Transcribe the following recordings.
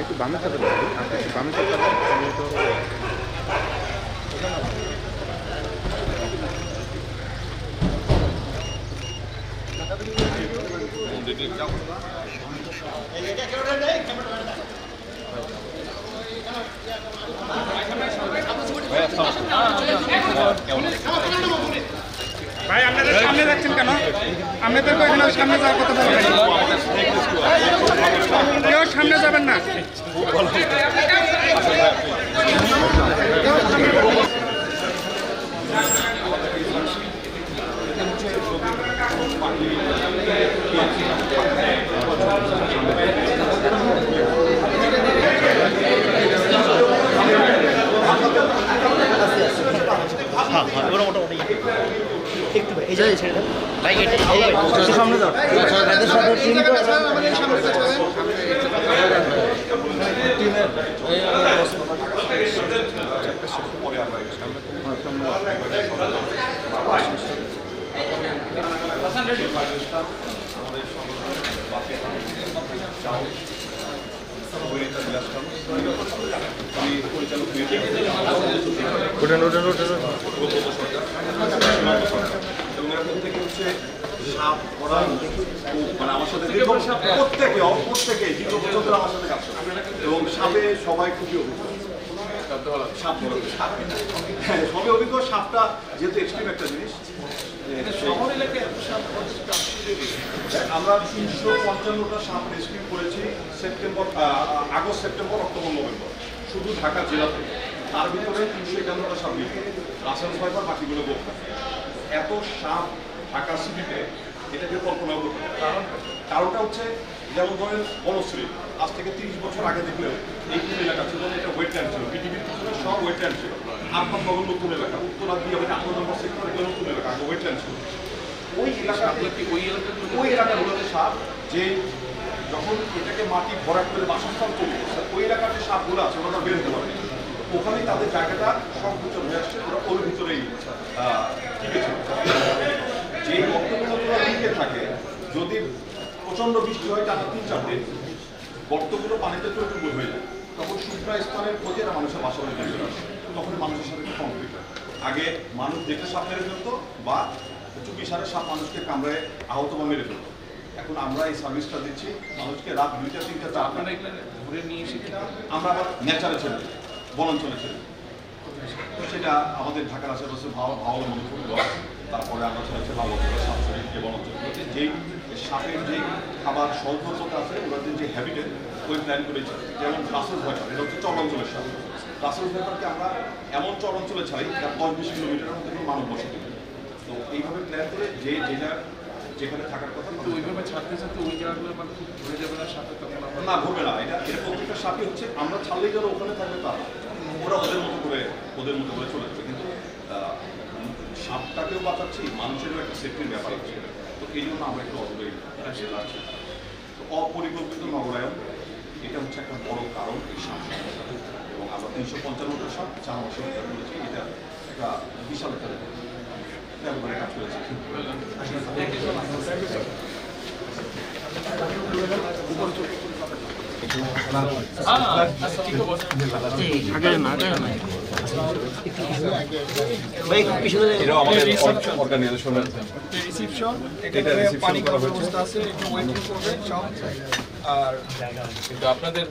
একটু বামে থাকতে পারি আপনি একটু বামে থাকতে পারেন তো ভাই, আপনাদের সামনে যাচ্ছেন কেন? আপনাদেরকে এখানে সামনে যাওয়ার কথা বলবেন। সামনে যাবেন না এই যে ছেড়ে ভাই এটা সামনে দাও তাদের সাথে টিম উঠেন উঠেন উঠেন উঠেন। এবং এরকম থেকে হচ্ছে সাপ ওরা মানে আমার সাথে দীর্ঘ প্রত্যেকে প্রত্যেকে দীর্ঘ বছর আমার সাথে কাজ করে। এবং সাপে সবাই খুবই অভিজ্ঞ। সাপ হ্যাঁ অভিজ্ঞ সাপটা যেহেতু এক্সট্রিম একটা জিনিস আমরা তিনশো পঞ্চান্নটা সাপ রেস্কিউ করেছি September August September October November. শুধু ঢাকা জেলা থেকে। তার ভিতরে তিনশো একান্নটা সাপ রাসেল ফাইবার বাকিগুলো বোকা এত সাপ ঢাকা সিটিতে এটাকে কল্পনা করতে। কারণ কারণটা হচ্ছে যেমন ধরেন বনশ্রী আজ থেকে তিরিশ বছর আগে দেখলেও এই কোন এলাকা ছিল এটা ওয়েটল্যান্ড ছিল। পৃথিবীর পিছনে সব ওয়েটল্যান্ড ছিল। আটমান নগর নতুন এলাকা উত্তরা দিয়ে আমাদের আট নম্বর সেক্টর এগুলো নতুন এলাকা আগে ওয়েটল্যান্ড ছিল। ওই এলাকা ওই এলাকা ওই এলাকাগুলোতে সাপ যে যখন এটাকে মাটি ভরাট করে বাসস্থান তৈরি করছে ওই এলাকার যে সাপগুলো আছে ওরা বের হতে পারে ওখানেই তাদের জায়গাটা সংকুচন হয়ে আসছে ওরা ওর ভিতরেই আহ, টিকে ছিল যে গর্তগুলো লিখে থাকে যদি প্রচণ্ড বৃষ্টি হয় টানা তিন চার দিন গর্তগুলো পানিতে টইটুকুর হয়ে যায় তখন শুকনা স্থানের খোঁজে এরা মানুষের বাসা বাড়ি চলে আসে। তখন মানুষের সাথে কমপ্লিট হয়। আগে মানুষ দেখে সাপ মেরে ফেলতো বা চুপি সারে সাপ মানুষকে কামড়ায় আহত বা মেরে ফেলতো। এখন আমরা এই সার্ভিসটা দিচ্ছি মানুষকে রাত দুইটা তিনটা চারটা ঘুরে নিয়ে এসে আমরা আবার নেচারে ছেড়ে বনাঞ্চলে ছেড়ে তো সেটা আমাদের ঢাকার আশেপাশে ভালো ভালো মনে করতে তারপরে আমরা ছেড়েছে বাবুরা সাপসরি যে বনাঞ্চলগুলোতে যেই সাপের যে খাবার স্বল্পতা আছে ওদের যে হ্যাবিটেট ওই প্ল্যান করেছে যেমন রাসেল ভাইপার এটা হচ্ছে চরাঞ্চলের সাপ। রাসেল ভাইপারকে আমরা এমন চরাঞ্চলে ছাড়ি যা দশ বিশ কিলোমিটারের মধ্যে কোনো মানব বসতি তো এইভাবে প্ল্যান করে যে যেটা যেখানে থাকার কথা তো ওইভাবে ছাড়তে ছাড়তে ওই জায়গাগুলো মানে খুব ঘুরে যাবে না সাথে তখন আমরা না ঘুরবে না। এটা এটা প্রত্যেকটা সাপই হচ্ছে আমরা ছাড়লেই যারা ওখানে থাকবে তা ওরা ওদের মতো করে ওদের মতো করে চলে যাবে কিন্তু সাপটাকেও বাঁচাচ্ছি মানুষেরও একটা সেফটির ব্যাপার আছে। তো এই জন্য আমরা একটু অদূরে আসে লাগছে তো অপরিকল্পিত নগরায়ন এটা হচ্ছে একটা বড় কারণ এই সাপ এবং আমরা তিনশো পঞ্চান্নটা সাপ চার মাসে করেছি এটা একটা বিশাল একটা ব্যাপারে কাজ করেছে। ভাই একটু পিছনে যাও। আর কিন্তু আপনাদের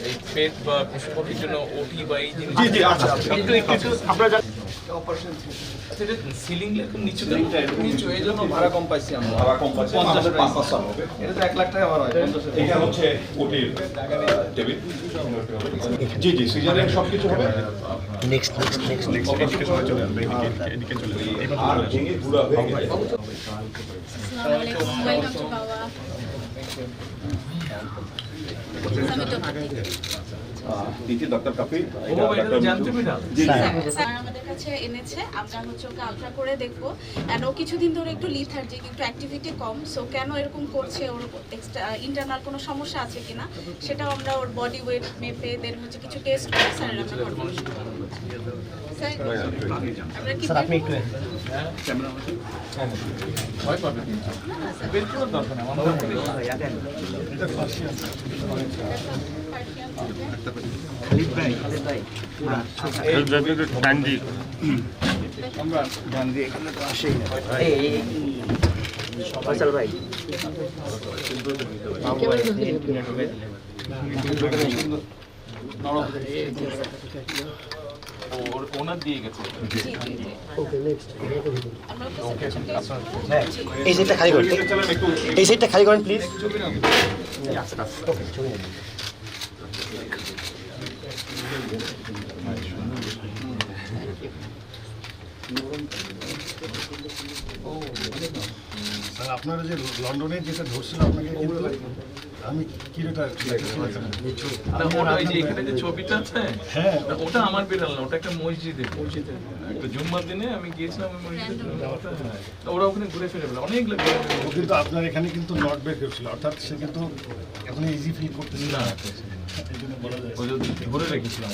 এই পেট বা পশুপক্ষীর জন্য ওটি বা এই জিনিস অপারেশন আচ্ছা সিলিং এরকম নিচু নিচু এই জন্য ভাড়া কম পাইছি আমরা। ভাড়া কম পাঁচ হবে। এটা তো এক লাখ টাকা ভাড়া হয় এটা হচ্ছে ওটির টেবিল। জি জি সিজারিং সব কিছু হবে নেক্সট নেক্সট এটা পেরেছিলাম জি জি। স্যার আমাদের কাছে এনেছে আমরা হচ্ছে ওকে আলট্রা করে দেখব। অ্যান্ড ও কিছুদিন ধরে একটু লিথার্জিক একটু অ্যাক্টিভিটি কম সো কেন এরকম করছে ওর ইন্টারনাল কোনো সমস্যা আছে কিনা সেটাও আমরা ওর বডি ওয়েট মেপে দেন হচ্ছে কিছু টেস্ট করে স্যারের আমরা কনফার্মেশন করব। স্যার, আমরা কি স্যার আপনি একটু ভয় পাবে কিন্তু বের করার দরকার নেই, আমার মনে হয়। খালিদ ভাই খালিদ ওনার দিয়ে গেছে ওকে এই সাইডটা খালি করেন। এই সাইডটা খালি করেন প্লিজ আর আপনারা যে লন্ডনে যেটা ধরছিল আপনাকে আমি কিলোটা ওই যে এখানে যে ছবিটা আছে হ্যাঁ। ওটা আমার বিড়াল না ওটা একটা মসজিদে মসজিদে একটা জুম্মার দিনে আমি গিয়েছিলাম ওই মসজিদে হ্যাঁ। ওরা ওখানে ঘুরে ফিরে অনেক লোক ঘুরে কিন্তু আপনার এখানে কিন্তু নট বের করছিল অর্থাৎ সে কিন্তু এখন ইজি ফিল করতেছিল না, না এই জন্য বলা যায় ও যদি ধরে রেখেছিলাম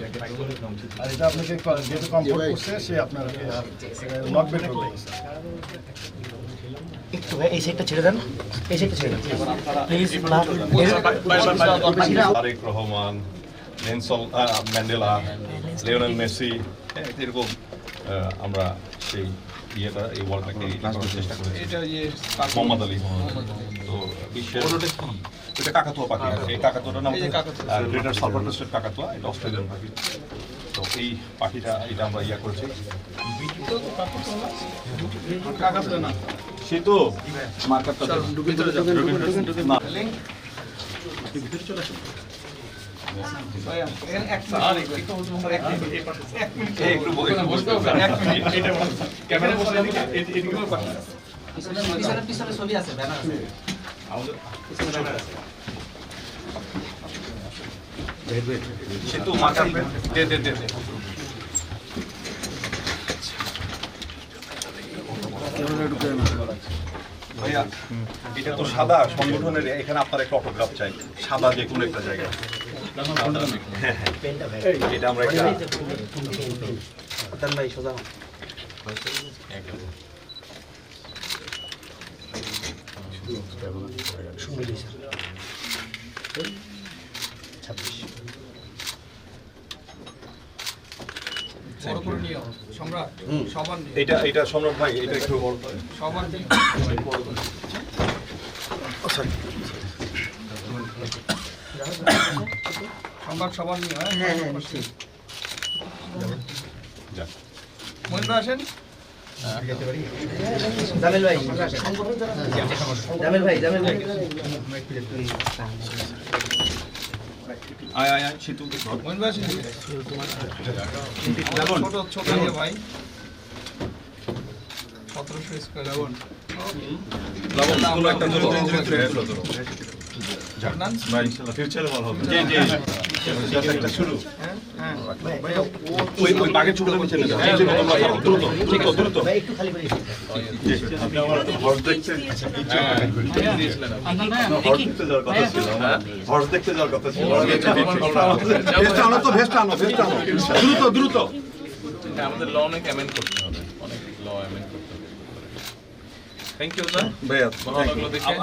জ্যাকেট ধরে রেখেছিলাম। আর এটা আপনাকে যেহেতু কমফোর্ট করছে সে আপনাকে আর নট করবে একটু এই সাইডটা ছেড়ে দেন। এই সাইডটা ছেড়ে দেন। Please Tarique Rahman Nelson Mandela Lionel Messi হ্যাঁ, এরকম আমরা সেই ইয়েটা এই ওয়ার্ল্ডটাকে ই করার চেষ্টা করেছি। এটা ইয়ে মোহাম্মদ আলী তো বিশ্বের এটা কাকাতুয়া পাখি। এই কাকাতুয়াটার নাম। গ্রেটার সালভার ক্রেস্টেড কাকাতুয়া এটা অস্ট্রেলিয়ান পাখি। তো এই পাখিটা এটা আমরা ইয়া করেছি। সে তো মার্কারটা একটু ভাইয়া, এটা তো সাদা সংগঠনের, এখানে আপনার একটা অটোগ্রাফ চাই সাদা যে কোনো একটা জায়গায়। এটা আমরা একটা ভাই সোজা ছাব্বিশ বড় এটা এটা সম্রাট ভাই এটা একটু সবার নিয়ে সম্রাট সবার নিয়ে হ্যাঁ? হ্যাঁ হ্যাঁ নিশ্চয়ই। মহিন্দ্র আসেন। জামিল ভাই। জামিল ভাই জামিল ভাই। আয় আয় আয় শীতু মহিন্দ্র আসেন। ছোট ছোট ভাই। সতেরোশো স্কোয়ার লাবণ, একটা। জানান জি, জি। Just শুরু। ওই ওই বাঘের চুলটা নিচে নেবে। নিচে নেবে, তোমরা ধরো, দ্রুত, দ্রুত, দ্রুত। ভাই একটু খালি করে হর্স দেখতে যাওয়ার কথা ছিল ভেস্ট আনো তো ভেস্ট আনো ভেস্ট আনো দ্রুত দ্রুত আমাদের ল অনেক অ্যামেন্ড করতে হবে অনেক ল অ্যামেন্ড করতে হবে থ্যাংক ইউ স্যার ভাইয়া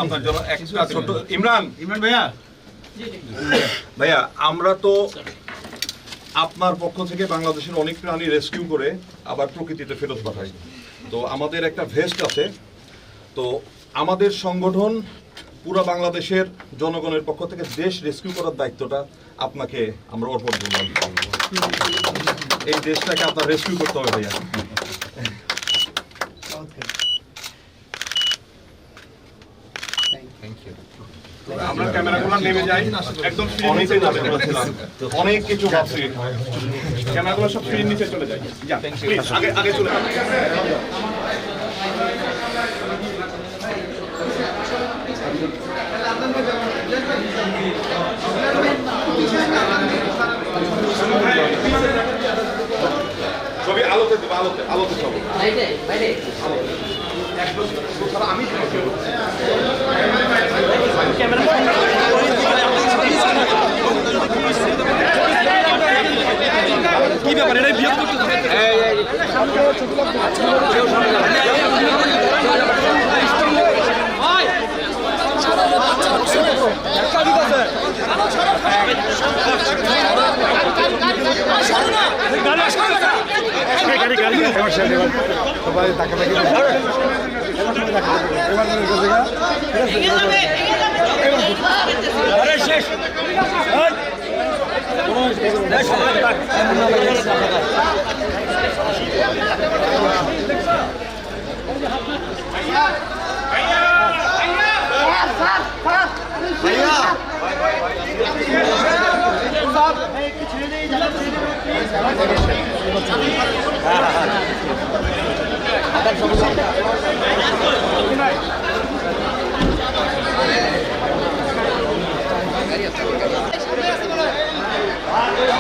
আপনার জন্য একটা ছোট ইমরান ইমরান ভাইয়া ভাইয়া আমরা তো আপনার পক্ষ থেকে বাংলাদেশের অনেক প্রাণী রেস্কিউ করে আবার প্রকৃতিতে ফেরত পাঠাই। তো আমাদের একটা ভেস্ট আছে। তো আমাদের সংগঠন পুরো বাংলাদেশের জনগণের পক্ষ থেকে দেশ রেস্কিউ করার দায়িত্বটা আপনাকে আমরা অর্পণ করলাম। এই দেশটাকে আপনার রেস্কিউ করতে হবে ভাইয়া। থ্যাংক ইউ আমরা ক্যামেরাগুলো নেমে যাই। একদম অনেক অনেক কিছু ভাবছি ক্যামেরাগুলো সব স্ক্রিন নিচে চলে যায় যা আগে আগে চলে ছবি আলোতে দেবো আলোতে আলোতে ছবি। কি ব্যাপার এটা বিয়ে করতে গাড়ি গাড়ি গাড়ি আমার সাথে তাকে তাকে Adam çabuk. よろしくお願いします。